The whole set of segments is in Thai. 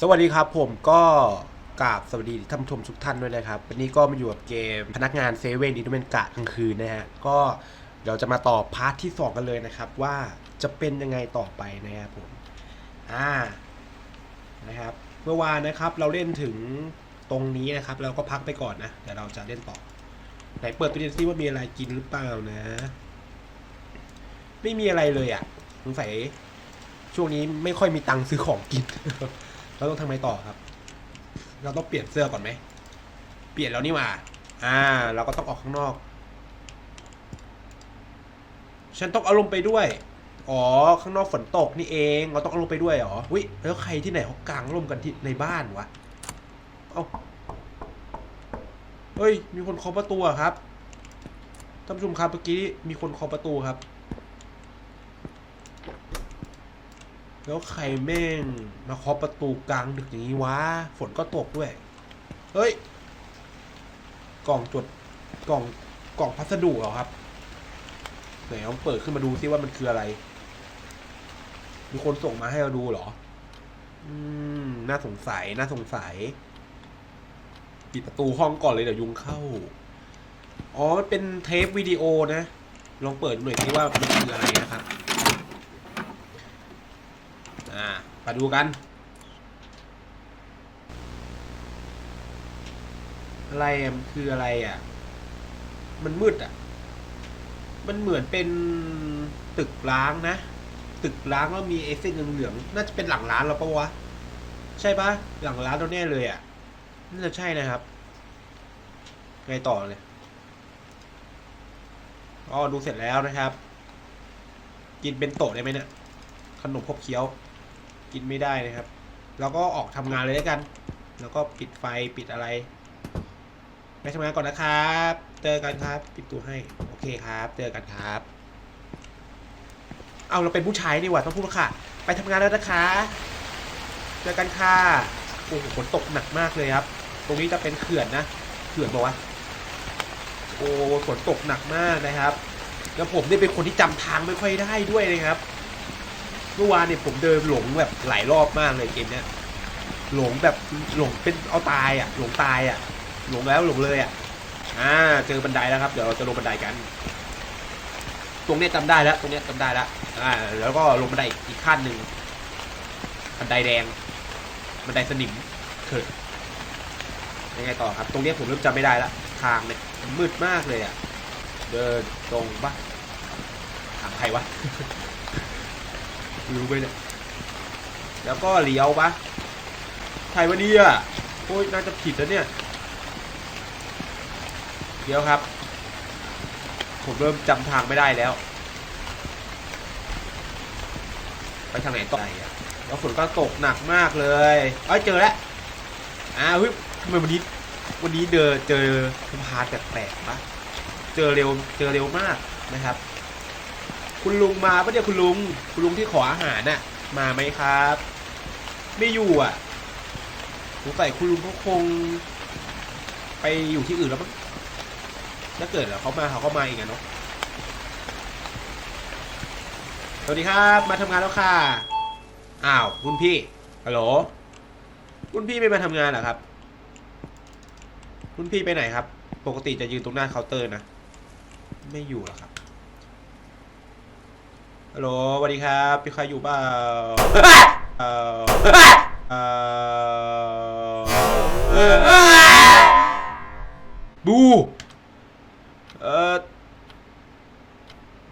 สวัสดีครับผมก็กราบสวัสดีท่านผู้ชมทุกท่านด้วยนะครับ วันนี้ก็มาอยู่กับเกมพนักงานเซเว่นอินเมนกะกลางคืนนะฮะ ก็เดี๋ยวจะมาต่อพาร์ทที่ 2 กันเลยนะครับ ว่าจะเป็นยังไงต่อไปนะครับผม อ่า นะครับ เมื่อวานนะครับเราเล่นถึงตรงนี้นะครับ เราก็พักไปก่อนนะเดี๋ยวเราจะเล่นต่อ ไหนเปิดตู้เย็นซิว่ามีอะไรกินหรือเปล่านะ ไม่มีอะไรเลยอะสงสัยช่วงนี้ไม่ค่อยมีตังค์ซื้อของกิน เราต้องทำไงต่อครับ เราต้องเปลี่ยนเสื้อก่อนไหม เปลี่ยนแล้วนี่หว่าอ่า เราก็ต้องออกข้างนอก ฉันต้องเอาลงไปด้วย อ๋อ ข้างนอกฝนตกนี่เอง เราต้องเอาลงไปด้วยเหรอวิแล้วใครที่ไหนเขากางร่มกันที่ในบ้านวะ เอ้าเฮ้ย มีคนเคาะประตูครับ ท่านผู้ชมครับเมื่อกี้มีคนเคาะประตูครับ แล้วใครแม่งมาเคาะประตูกลางดึกอย่างนี้วะ ฝนก็ตกด้วย เฮ้ย กล่องจดกล่องกล่องพัสดุเหรอครับ ไหนลองเปิดขึ้นมาดูซิว่ามันคืออะไร มีคนส่งมาให้เราดูเหรอ อืม น่าสงสัย น่าสงสัย ปิดประตูห้องก่อนเลยเดี๋ยวยุงเข้า อ๋อ มันเป็นเทปวิดีโอนะ ลองเปิดหน่อยซิว่ามันคืออะไรนะครับ อ่า มาดูกัน อะไรอะมันคืออะไรอะ มันมืดอะ มันเหมือนเป็นตึกร้างนะ ตึกร้างแล้วมีไอ้เส้นเหลืองๆน่าจะเป็นหลังร้านเราปะวะ ใช่ปะหลังร้านเราแน่เลยอะ น่าจะใช่นะครับ ไงต่อเลยอ๋อดูเสร็จแล้วนะครับ กินเป็นโตะได้ไหมเนี่ยขนมพบเคี้ยว กินไม่ได้นะครับแล้วก็ออกทำงานเลยแล้วกัน แล้วก็ปิดไฟปิดอะไรไปทำงานก่อนนะครับ เจอกันครับ ปิดตู้ให้ โอเคครับ เจอกันครับ เอาเราเป็นผู้ชายนี่หว่าต้องพูดว่าค่ะ ไปทำงานแล้วนะคะ เจอกันค่ะโอ้โหฝนตกหนักมากเลยครับ ตรงนี้จะเป็นเขื่อนนะ เขื่อนบอกว่าวะโอ้ฝนตกหนักมากนะครับ แล้วผมนี่เป็นคนที่จำทางไม่ค่อยได้ด้วยนะครับ เมื่อวานเนี่ยผมเดินหลงแบบหลายรอบมากเลยเกมเนี้ยหลงแบบหลงเป็นเอาตายอะ หลงตายอะ หลงแล้วหลงเลยอะอ่าเจอบันไดแล้วครับ เดี๋ยวเราจะลงบันไดกัน ตรงเนี้ยจำได้แล้วตรงเนี้ยจำได้แล้วอ่า แล้วก็ลงบันไดอีกขั้นหนึ่งบันไดแดงบันไดสนิมเถิดยังไงต่อครับ ตรงเนี้ยผมเริ่มจำไม่ได้ละทางเนี่ยมืดมากเลยอะ เดินตรงปะถามใครวะ รู้ไปเนี่ยแล้วก็เลี้ยวปะใครวะเนี่ยโอ้ยน่าจะผิดแล้วเนี่ยเดี๋ยวครับ ผมเริ่มจำทางไม่ได้แล้ว ไปทางไหนต่อแล้วฝนก็ตกหนักมากเลยเอ้ยเจอแล้วอ้าวเฮ้ยทำไมวันนี้วันนี้เดินเจอสะพานแปลกๆปะเจอเร็วเจอเร็วมากนะครับ คุณลุงมาปะเนี่ยคุณลุง คุณลุงที่ขออาหารน่ะ มาไหมครับ ไม่อยู่อะสงสัยคุณลุงเขาคง ไปอยู่ที่อื่นแล้วมั้งถ้าเกิดเขามาเขาก็มาเองอะเนาะสวัสดีครับ มาทำงานแล้วค่ะ อ้าวคุณพี่ฮัลโหลคุณพี่ไม่มาทำงานเหรอครับ คุณพี่ไปไหนครับ ปกติจะยืนตรงหน้าเคาน์เตอร์นะ ไม่อยู่เหรอครับ ฮัลโหลสวัสดีครับมีใครอยู่เปล่าเอ่อเอ่อบูเออ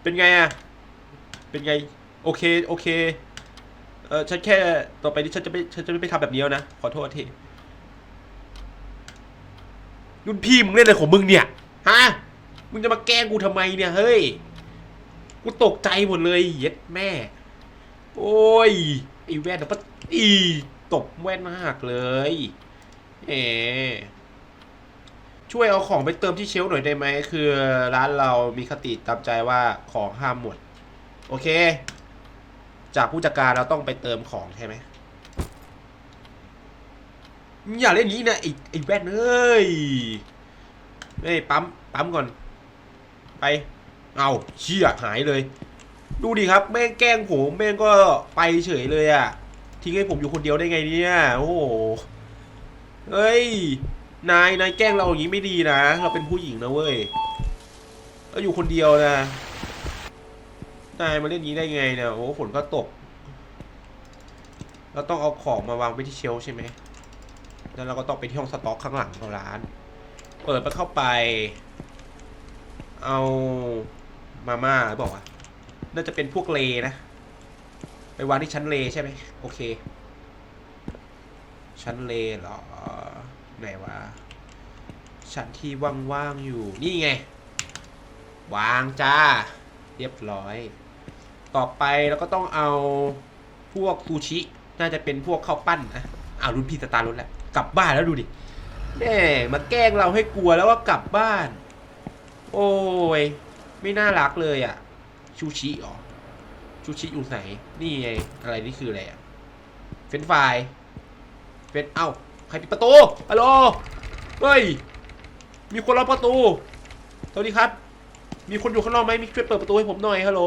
เป็นไงอะเป็นไง โอเค โอเค เออฉันแค่ต่อไปนี้ฉันจะไม่ฉันจะไม่ทำแบบนี้แล้วนะ ขอโทษทีรุ่นพี่มึงเล่นอะไรของมึงเนี่ย ฮะ มึงจะมาแกล้งกูทำไมเนี่ย เฮ้ย กูตกใจหมดเลยเย็ดแม่ โอ้ยไอ้แว่นนะปะอีตบแว่นมากเลยเอช่วยเอาของไปเติมที่เชลหน่อยได้ไหมคือร้านเรามีคติตามใจว่าของห้ามหมด โอเค จากผู้จัดการเราต้องไปเติมของใช่ไหมอย่าเล่นงนี้นะไอ้ไอ้แว่นเอ้ยเฮ้ยปั๊มปั๊มก่อน ไป เอาเชี่ยหายเลย ดูดิครับแม่งแกล้งผมแม่งก็ไปเฉยเลยอะ่ะทิ้งให้ผมอยู่คนเดียวได้ไงเนี่ย โอ้โหเฮ้ย นาย นายแกล้งเราอย่างนี้ไม่ดีนะ เราเป็นผู้หญิงนะเว้ยเราอยู่คนเดียวนะ นายมาเล่นนี้ได้ไงเนี่ย โอ้ฝนก็ตก เราต้องเอาของมาวางไว้ที่เชลใช่ไหม แล้วเราก็ต้องไปที่ห้องสต็อกข้างหลังของร้าน เปิดมันเข้าไป เอา มาม่าหรือเปล่าน่าจะเป็นพวกเลนะ ไปวางที่ชั้นเลใช่ไหมโอเค ชั้นเลเหรอไหนวะชั้นที่ว่างๆอยู่นี่ไง วางจ้า เรียบร้อย ต่อไปเราก็ต้องเอาพวกซูชิ น่าจะเป็นพวกข้าวปั้นนะอ้าวรุ่นพี่สตาร์รถแล้วกลับบ้านแล้วดูดิแม่มาแกล้งเราให้กลัวแล้วว่ากลับบ้าน โอ้ย ไม่น่ารักเลยอะ ชูชิเหรอ ชูชิอยู่ไหน นี่ไง อะไรนี่คืออะไรอะ เฟนช์ฟเฟนเอ้า ใครปิดประตู ฮัลโหล เฮ้ย มีคนล็อกประตูสวัสดีครับ มีคนอยู่ข้างนอกไหมมีช่วยเปิดประตูให้ผมหน่อย ฮัลโหล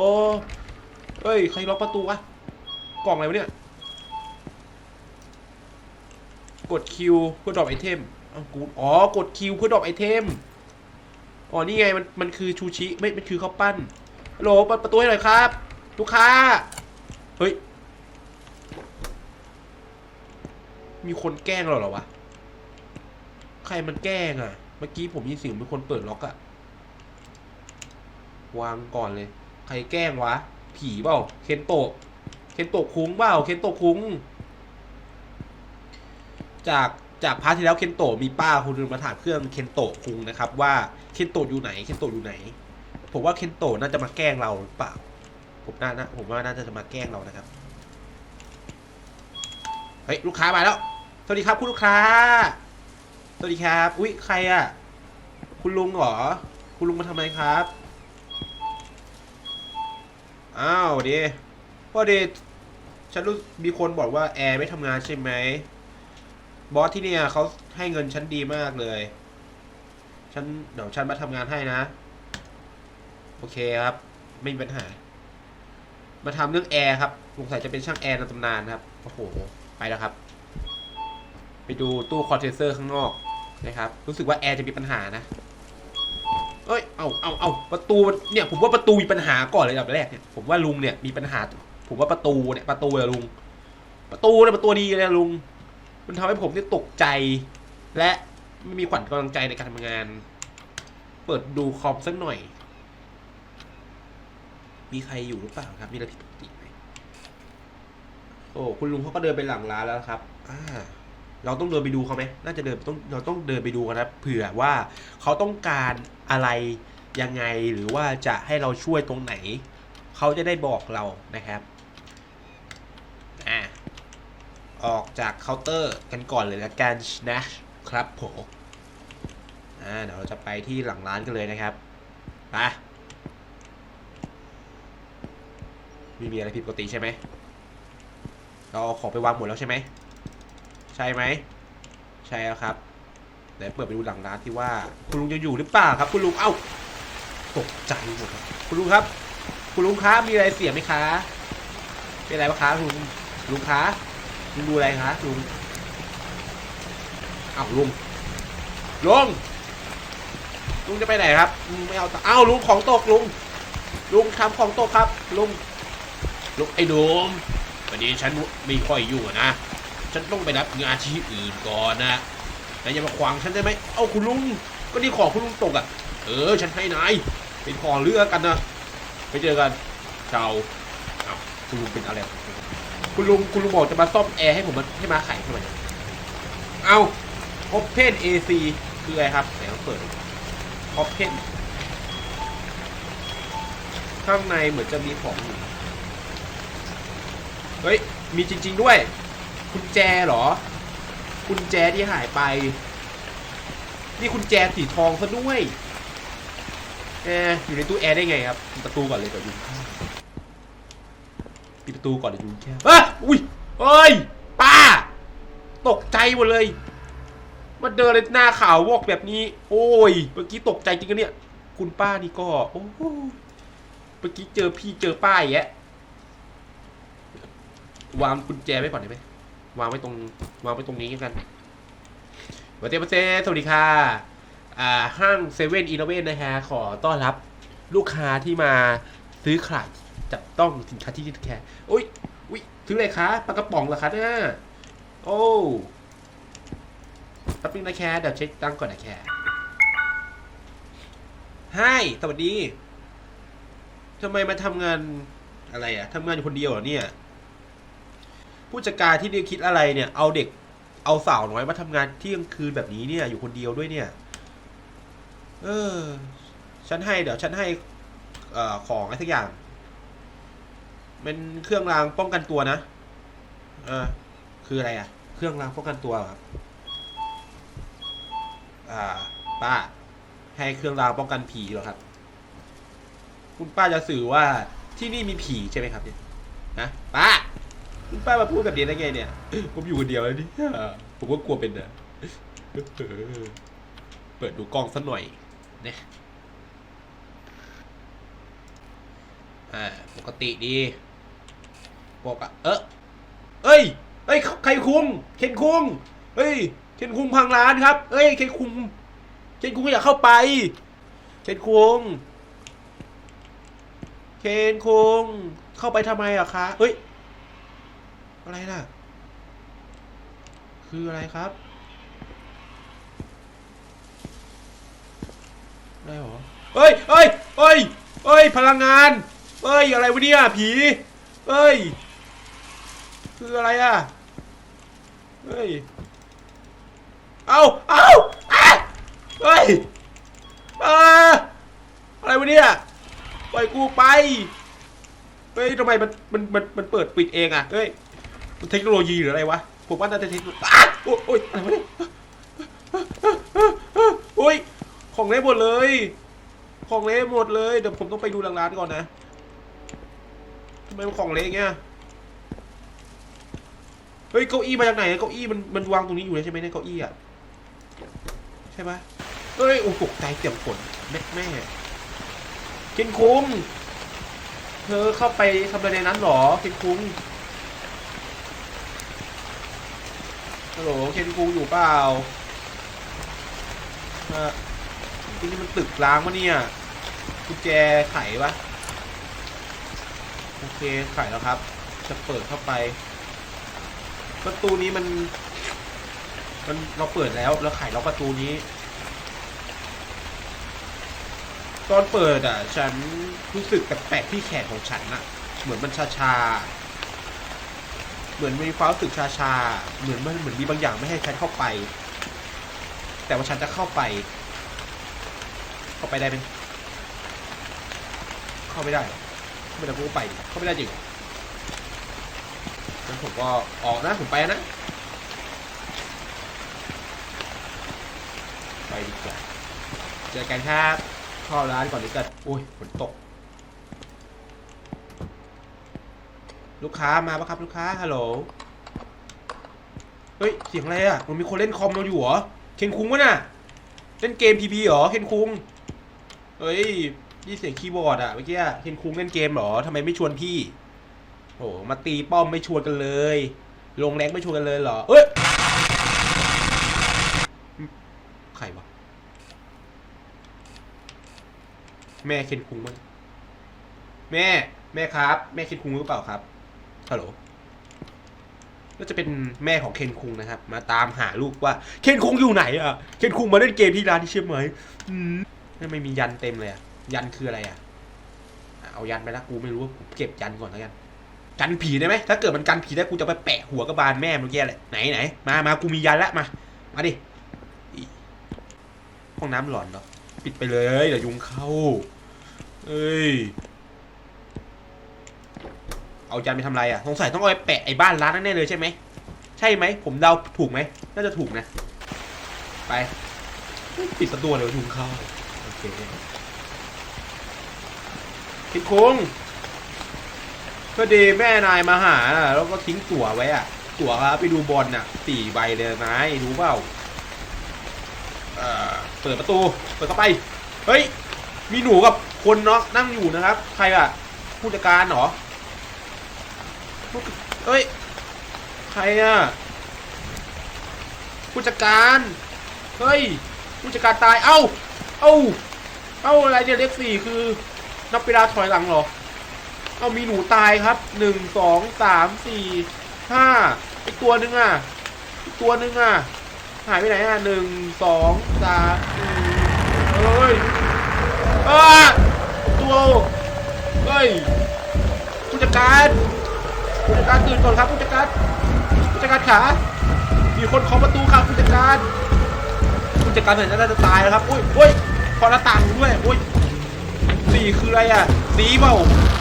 เฮ้ย ใครล็อกประตูวะ กล่องอะไรวะเนี่ย กดคิวเพื่อดรอปไอเทมอ้าวกูอ๋อกดคิวเพื่อดรอปไอเทม อ๋อนี่ไงมันมันคือชูชิไม่มันคือข้าวปั้นโหลเปิดประตูให้หน่อยครับ ลูกค้า เฮ้ย มีคนแกล้งเราเหรอวะ ใครมันแกล้งอะ เมื่อกี้ผมยินเสียงมีคนเปิดล็อกอะวางก่อนเลย ใครแกล้งวะ ผีเปล่า เคนโตะ เคนโตะคุ้งเปล่า เคนโตะคุ้ง จาก จากพาร์ทที่แล้วเคนโตะมีป้าคนนึงมาถามเครื่องเคนโตะคุงนะครับ ว่าเคนโตะอยู่ไหนเคนโตะอยู่ไหน ผมว่าเคนโตะน่าจะมาแกล้งเราหรือเปล่า ผมน่านะผมว่าน่าจะมาแกล้งเรานะครับเฮ้ยลูกค้ามาแล้ว สวัสดีครับคุณลูกค้า สวัสดีครับ อุ๊ยใครอะคุณลุงเหรอ คุณลุงมาทำไมครับ อ้าวดีพอดีฉันรู้มีคนบอกว่าแอร์ไม่ทำงานใช่ไหม บอสที่เนี่ยเขาให้เงินฉันดีมากเลย ฉันเดี๋ยวฉันมาทำงานให้นะ โอเคครับ ไม่มีปัญหา มาทำเรื่องแอร์ครับสงสัยจะเป็นช่างแอร์ในตำนานครับ โอ้โห ไปแล้วครับ ไปดูตู้คอนเทนเซอร์ข้างนอกนะครับ รู้สึกว่าแอร์จะมีปัญหานะ เอ้ย เอาเอาเอาประตูเนี่ย ผมว่าประตูมีปัญหาก่อนเลยอันดับแรกเนี่ย ผมว่าลุงเนี่ยมีปัญหา ผมว่าประตูเนี่ยประตูอะลุง ประตูเนี่ยประตูดีเลยลุง มันทำให้ผมเนี่ยตกใจ และไม่มีขวัญกำลังใจในการทำงาน เปิดดูคอมสักหน่อย มีใครอยู่หรือเปล่าครับ มีอะไรผิดปกติไหมโอ้คุณลุงเขาก็เดินไปหลังร้านแล้วครับอ่าเราต้องเดินไปดูเขาไหมน่าจะเดินต้องเราต้องเดินไปดูกันนะเผื่อว่าเขาต้องการอะไรยังไงหรือว่าจะให้เราช่วยตรงไหน เขาจะได้บอกเรานะครับ อ่า ออกจากเคาน์เตอร์กันก่อนเลยละกันนะครับผมอ่าเดี๋ยวเราจะไปที่หลังร้านกันเลยนะครับไปไม่มีอะไรผิดปกติใช่ไหมเราเอาของไปวางหมดแล้วใช่ไหมใช่ไหมใช่แล้วครับเดี๋ยวเปิดไปดูหลังร้านที่ว่าคุณลุงจะอยู่หรือเปล่าครับคุณลุงเอ้าตกใจหมดครับคุณลุงครับ คุณลุงคะมีอะไรเสียไหมคะเป็นอะไรบ้างคะลุงลุงคะ ลุงดูอะไรคะลุงเอ้าลุงลุงลุงจะไปไหนครับไม่เอาตังค์เอ้าลุงของตกลุง ลุงทำของตกครับ ลุงลุงไอ้โดมวันนี้ฉันไม่ค่อยอยู่นะ ฉันต้องไปรับงานที่อื่นก่อนนะนายอย่ามาขวางฉันได้ไหมเอ้าคุณลุง ก็นี่ของคุณลุงตกอะ เออ ฉันให้นาย เป็นของเลือกกันนะ ไปเจอกัน ชาเอ้าคุณลุงเป็นอะไร คุณลุงคุณลุงบอกจะมาซ่อมแอร์ให้ผมมาให้มาไขทำไมเอ้า Open AC คืออะไรครับไหนลองเปิด Open ข้างในเหมือนจะมีของอยู่ เฮ้ย มีจริง ๆด้วยกุญแจเหรอกุญแจที่หายไป นี่กุญแจสีทองซะด้วย แอร์อยู่ในตู้แอร์ได้ไงครับ ประตูก่อนเลยเดี๋ยวยุงเข้า ปิดประตูก่อนเดี๋ยวยุงแค่เอ้ยอุ้ยเอ้ยป้า ตกใจหมดเลยมาเดินเลยหน้าขาววอกแบบนี้ โอ้ย เมื่อกี้ตกใจจริงกันเนี่ย คุณป้านี่ก็ โอ้เมื่อกี้เจอพี่เจอป้าอย่างเงี้ยวางกุญแจไว้ก่อนได้ไหมวางไว้ตรงวางไว้ตรงนี้กันวันเต้วันเต้สวัสดีค่ะ อ่า ห้างเซเว่นอีเลเว่นนะฮะ ขอต้อนรับลูกค้าที่มาซื้อขาย จับต้องสินค้าที่แคร์อุ้ยอุ้ยซื้ออะไรคะปลากระป๋องเหรอคะเนี่ยโอ้แป๊บนึงนะแคร์เดี๋ยวเช็คตังก่อนนะแคร์ให้สวัสดีทำไมมาทำงานอะไรอะทำงานอยู่คนเดียวเหรอเนี่ย ผู้จัดการที่นี่คิดอะไรเนี่ย เอาเด็ก เอาสาวน้อยมาทำงานเที่ยงคืนแบบนี้เนี่ย อยู่คนเดียวด้วยเนี่ย เออ ฉันให้เดี๋ยวฉันให้ออของอะไรสักอย่าง เป็นเครื่องรางป้องกันตัวนะเออคืออะไรอะ่ะ เครื่องรางป้องกันตัวครับ อ่า ป้า ให้เครื่องรางป้องกันผีเหรอครับ คุณป้าจะสื่อว่าที่นี่มีผีใช่ไหมครับเนี่ยนะป้า คุณป้ามาพูดแบบนี้ได้ไงเนี่ย ผมอยู่คนเดียวแล้วนี่ผมก็กลัวเป็นนะเออเปิดดูกล้องสักหน่อยเนี่ยอ่าปกติดี ปกอะเออเอ้ยเอ้ยใครคุมเคนคุงเอ้ยเคนคุงพังร้านครับ เอ้ยเคนคุงเคนคุงอยากเข้าไปเคนคุงเคนคุงเข้าไปทำไมอะคะเฮ้ยอะไรน่ะ คืออะไรครับอะไรหรอเฮ้ยเฮ้ยเฮ้ยเฮ้ยพลังงานเฮ้ยอะไรวะเนี่ยผีเฮ้ย คืออะไรอะ เฮ้ย เอาเอาอะเฮ้ยอ่าอะไรวะเนี่ย ปล่อยกูไป เฮ้ยทำไมมันมันมันมันเปิดปิดเองอะ เฮ้ย มันเทคโนโลยีหรืออะไรวะ ผมว่าน่าจะเทคโนโลยีอะโอ้ยโอ้ยอะไรวะเนี่ยโอ้ย ของเละหมดเลย ของเละหมดเลย เดี๋ยวผมต้องไปดูหลังร้านก่อนนะทำไมมันของเละเงี้ย เฮ้ยเก้าอี้มาจากไหนเก้าอี้มันมันวางตรงนี้อยู่เลยใช่ไหมเนี่ยเก้าอี้อะใช่ปะเฮ้ยโอ้ตกใจเต็มฝนแม่แม่เคนคุ้มเธอเข้าไปทำอะไรในนั้นหรอเคนคุ้มฮัลโหลเคนคุงอยู่เปล่าเออที่นี่มันตึกร้างวะเนี่ยกุญแจไขวะโอเคไขแล้วครับ จะเปิดเข้าไป ประตูนี้มัน มันเราเปิดแล้วแล้วไขล็อกประตูนี้ ตอนเปิดอะ ฉันรู้สึกแปลกๆที่แขนของฉันอะเหมือนมันชาชาเหมือนมีความรู้สึกชาชาเหมือนมันเหมือนมีบางอย่างไม่ให้ฉันเข้าไป แต่ว่าฉันจะเข้าไป เข้าไปได้ไหมเข้าไม่ได้เขาไม่ได้กูไป เข้าไม่ได้จริง งั้นผมก็ออกนะผมไปนะ ไปดีกว่าเจอกันครับเข้าร้านก่อนดีกว่าโอ้ยฝนตก ลูกค้ามาปะครับลูกค้าฮัลโหลเฮ้ยเสียงอะไรอะมันมีคนเล่นคอมเราอยู่เหรอเคนคุงวะน่ะเล่นเกมพีพีเหรอเคนคุงเฮ้ยนี่เสียงคีย์บอร์ดอะเมื่อกี้เคนคุงเล่นเกมเหรอทำไมไม่ชวนพี่ โอ้มาตีป้อมไม่ชวนกันเลย ลงแรงไม่ชวนกันเลยเหรอ เอ้ย ใครวะ แม่เคนคุงมั้งแม่ แม่ครับ แม่เคนคุงหรือเปล่าครับ ฮัลโหลก็จะเป็นแม่ของเคนคุงนะครับ มาตามหาลูกว่า เคนคุงอยู่ไหนอะ เคนคุงมาเล่นเกมที่ร้านที่ใช่ไหมอืมทำไม่มียันเต็มเลยอะ ยันคืออะไรอะอะ เอายันไปละกูไม่รู้ว่าเก็บยันก่อนแล้วกัน กันผีได้ไหมถ้าเกิดมันกันผีได้กูจะไปแปะหัวกระบาลแม่เมื่อกี้แหละไหนไหนมามากูมียันละมามาดิห้องน้ำหลอนเหรอปิดไปเลยเดี๋ยวยุงเข้าเอ้ยเอายันไปทำอะไรอะสงสัยต้องเอาไปแปะไอ้บ้านร้านนั่นแน่เลยใช่ไหมใช่ไหมผมเดาถูกไหมน่าจะถูกนะ ไปปิดประตูเดี๋ยวยุงเข้าโอเคคิดคุง พอดีแม่นายมาหานะแล้วก็ทิ้งตั๋วไว้อะตั๋วครับไปดูบอลน่ะสี่ใบเลยนายรู้เปล่าเอ่อเปิดประตู เปิดเข้าไป เฮ้ย มีหนูกับคนเนาะนั่งอยู่นะครับ ใครอะผู้จัดการเหรอเฮ้ย ใครอะผู้จัดการ เฮ้ย ผู้จัดการตาย เอ้า เอ้า เอ้าอะไรเนี่ยเลขสี่คือ นับเวลาถอยหลังเหรอ เอามีหนูตายครับหนึ่งสองสามสี่ห้าอีกตัวหนึ่งอะอีกตัวหนึ่งอะหายไปไหนอะหนึ่งสองสามเฮ้ยอ้าตัวเฮ้ยผู้จัดการผู้จัดการตื่นก่อนครับผู้จัดการผู้จัดการขา มีคนเคาะประตูครับผู้จัดการผู้จัดการเหมือนน่าจะตายแล้วครับอุ้ยอุ้ยเคาะหน้าต่างด้วยอุ้ย สีคืออะไรอะสีเปล่า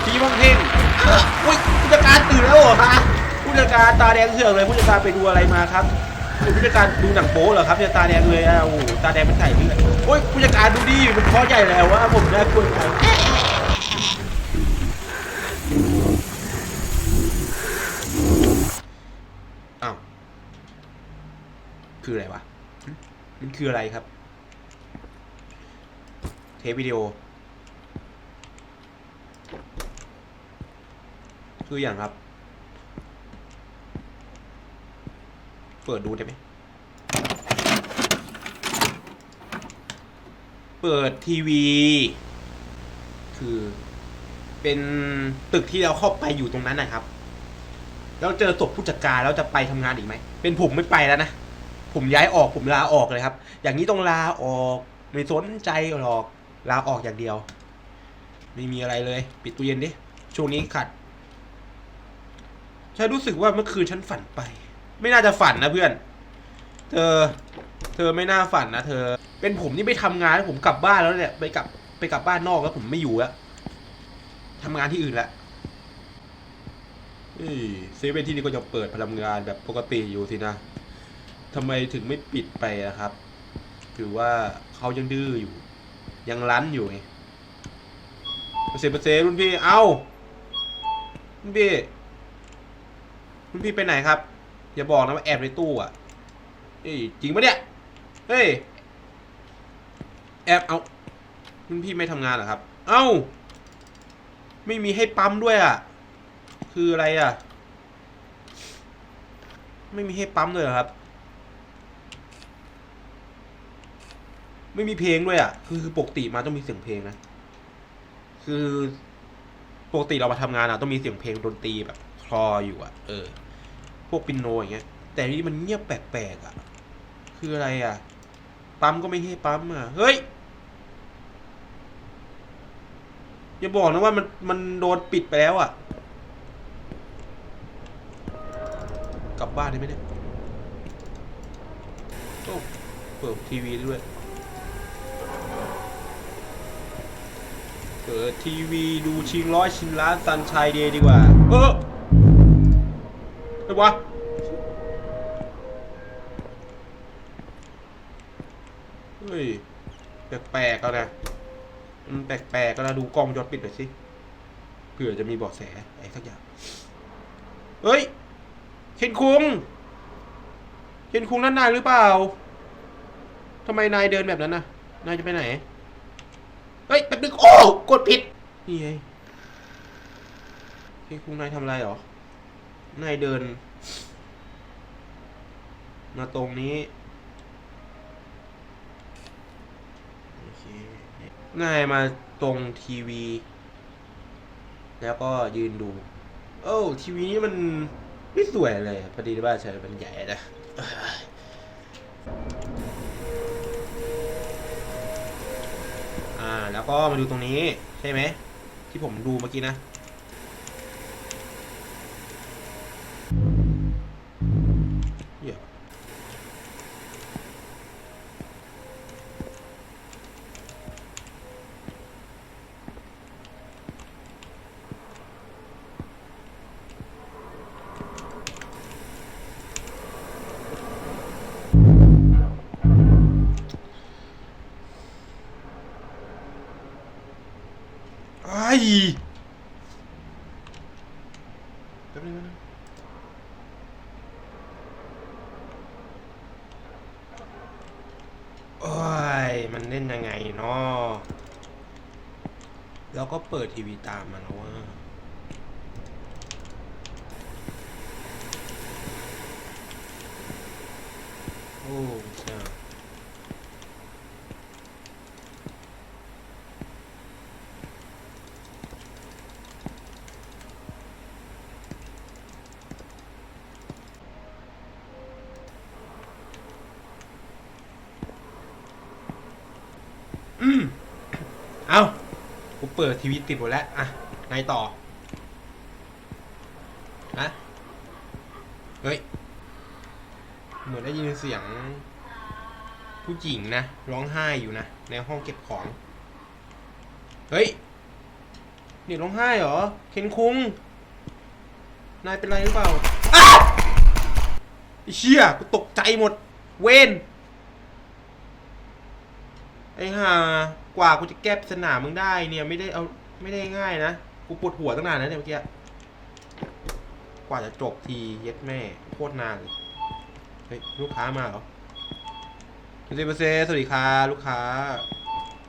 สีมังเท่งเอ้ออุ้ยผู้จัดการตื่นแล้วเหรอฮะผู้จัดการตาแดงเถือกเลยผู้จัดการไปดูอะไรมาครับผู้จัดการดูหนังโป๊เหรอครับเนี่ยตาแดงเลยอะโอ้โหตาแดงเป็นไข่เลือดโอ้ยผู้จัดการดูดิมันเคาะใหญ่แล้วว่าผมได้ควรไปอ้าวคืออะไรวะมันคืออะไรครับ เทปวิดีโอ คืออย่างครับ เปิดดูได้ไหม เปิดทีวี คือเป็นตึกที่เราเข้าไปอยู่ตรงนั้นนะครับ แล้วเจอศพผู้จัดการแล้วจะไปทำงานอีกไหม เป็นผมไม่ไปแล้วนะ ผมย้ายออกผมลาออกเลยครับ อย่างนี้ต้องลาออกไม่สนใจหรอกลาออกอย่างเดียว ไม่มีอะไรเลย ปิดตู้เย็นดิช่วงนี้ขัด ฉันรู้สึกว่าเมื่อคืนฉันฝันไป ไม่น่าจะฝันนะเพื่อน เธอ เธอไม่น่าฝันนะเธอ เป็นผมนี่ไปทำงาน ผมกลับบ้านแล้วเนี่ย ไปกลับไปกลับบ้านนอกแล้วผมไม่อยู่แล้วทำงานที่อื่นแล้วเฮ้ยเซเว่นที่นี่ก็ยังเปิดพลังงานแบบปกติอยู่สินะทำไมถึงไม่ปิดไปอะครับถือว่าเขายังดื้ออยู่ ยังรั้นอยู่ไงเปอร์เซ็นต์เปอร์เซ็นต์รุ่นพี่ เอ้ารุ่นพี่ รุ่นพี่ไปไหนครับ อย่าบอกนะว่าแอบในตู้อะเฮ้ยจริงปะเนี่ย เฮ้ย แอบเอารุ่พี่ไม่ทำงานเหรอครับ เอ้า ไม่มีให้ปั๊มด้วยอะ คืออะไรอะ ไม่มีให้ปั๊มเลยเหรอครับ ไม่มีเพลงด้วยอะคือคือปกติมาต้องมีเสียงเพลงนะ คือปกติเรามาทำงานอะต้องมีเสียงเพลงดนตรีแบบคลออยู่อะ เออ พวกปินโนอย่างเงี้ย แต่นี่มันเงียบแปลกๆอะ คืออะไรอะ ปั๊มก็ไม่ให้ปั๊มอะ เฮ้ย อย่าบอกนะว่ามันมันโดนปิดไปแล้วอะ กลับบ้านได้ไหมเนี่ยโอ้เปิดทีวีด้วย เปิดทีวีดูชิงร้อยชิงล้านซันชัยเดย์ดีกว่า เออ วะเฮ้ยแปลกๆแล้วนะมันแปลกๆก็แล้วดูกล้องวงจอปิดหน่อยสิเผื่อจะมีเบาะแสอะไรสักอย่างเฮ้ยเคนคุงเคนคุงนั่นนายหรือเปล่าทำไมนายเดินแบบนั้นน่ะ นายจะไปไหน เฮ้ยแป๊บนึงโอ้กดผิด นี่ไงเคนคุงนายทำอะไรหรอ นายเดิน มาตรงนี้โอเคนายมาตรงทีวี แล้วก็ยืนดู โอ้ทีวีนี้มันไม่สวยเลย พอดีว่าเฉยมันใหญ่นะอ่าแล้วก็มาดูตรงนี้ ใช่ไหม ที่ผมดูเมื่อกี้นะ ทีวีตามมันแล้วว่าโอ้ใช่อืม เอากู เปิดทีวีติดหมดแล้ว อะไงต่อนะเฮ้ย เหมือนได้ยินเสียง ผู้หญิงนะ ร้องไห้อยู่นะ ในห้องเก็บของ เฮ้ยเด็กร้องไห้เหรอ เคนคุง นายเป็นไรหรือเปล่าอ้าวไอ้เชี่ยกูตกใจหมด เวนไอ้ห่า กว่ากูจะแก้ปริศนามึงได้เนี่ยไม่ได้เอาไม่ได้ง่ายนะ กูปวดหัวตั้งนานแล้วเนี่ยเมื่อกี้ กว่าจะจบทีเย็ดแม่โคตรนานเลย เฮ้ยลูกค้ามาเหรอเซเปอร์เซสวัสดีค่ะลูกค้า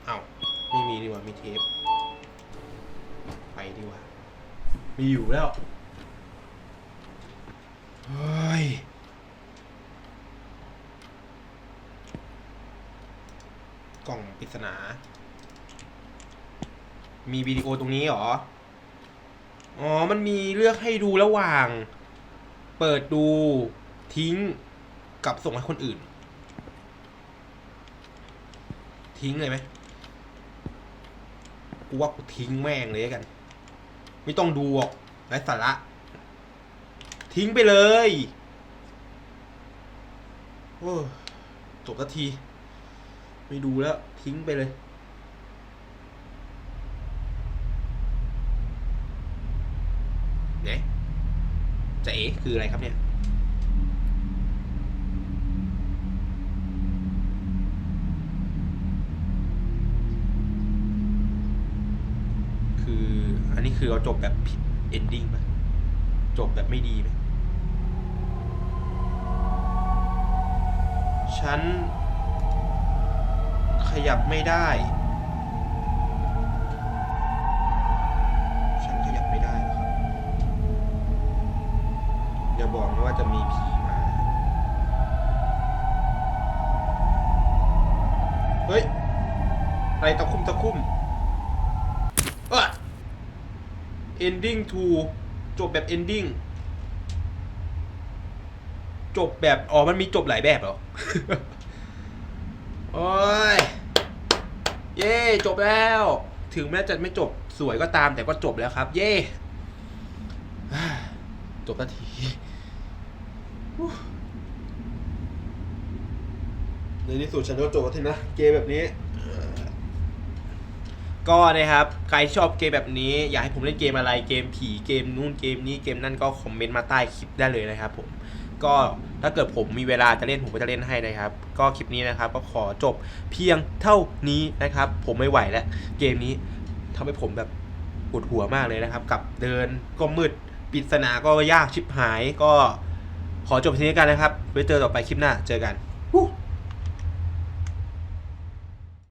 อ้าวไม่มีดีกว่ามีเทป ไปดีกว่า มีอยู่แล้วเฮ้ยกล่องปริศนา มีวิดีโอตรงนี้เหรอ อ๋อ มันมีเลือกให้ดูระหว่าง เปิดดูทิ้งกับส่งให้คนอื่น ทิ้งเลยไหมกูว่ากูทิ้งแม่งเลยกัน ไม่ต้องดูหรอกไร้สาระ ทิ้งไปเลยโอ้จบสักที ไม่ดูแล้ว ทิ้งไปเลยจะเอ๋ คืออะไรครับเนี่ยคืออันนี้คือเราจบแบบผิดเอนดิ้งป่ะจบแบบไม่ดีไหมฉันขยับไม่ได้ ว่าจะมีผีมา เฮ้ย อะไรตะคุ่มตะคุ่มเออ ending to จบแบบ ending จบแบบ อ๋อ มันมีจบหลายแบบเหรอ โอ้ย เย่จบแล้ว ถึงแม้จะไม่จบสวยก็ตามแต่ก็จบแล้วครับ เย่จบนาที ในที่สุดฉันก็จบทีนะ เกมแบบนี้ ก็นะครับ ใครชอบเกมแบบนี้ อยากให้ผมเล่นเกมอะไรเกมผีเกมนู่นเกมนี้เกมนั่นก็คอมเมนต์มาใต้คลิปได้เลยนะครับผมก็ถ้าเกิดผมมีเวลาจะเล่นผมก็จะเล่นให้นะครับ ก็คลิปนี้นะครับก็ขอจบเพียงเท่านี้นะครับ ผมไม่ไหวแล้ว เกมนี้ทำให้ผมแบบปวดหัวมากเลยนะครับ กับเดินก็มืดปริศนาก็ยากชิบหายก็ ขอจบทีนี้กันนะครับไว้เจอต่อไปคลิปหน้าเจอกัน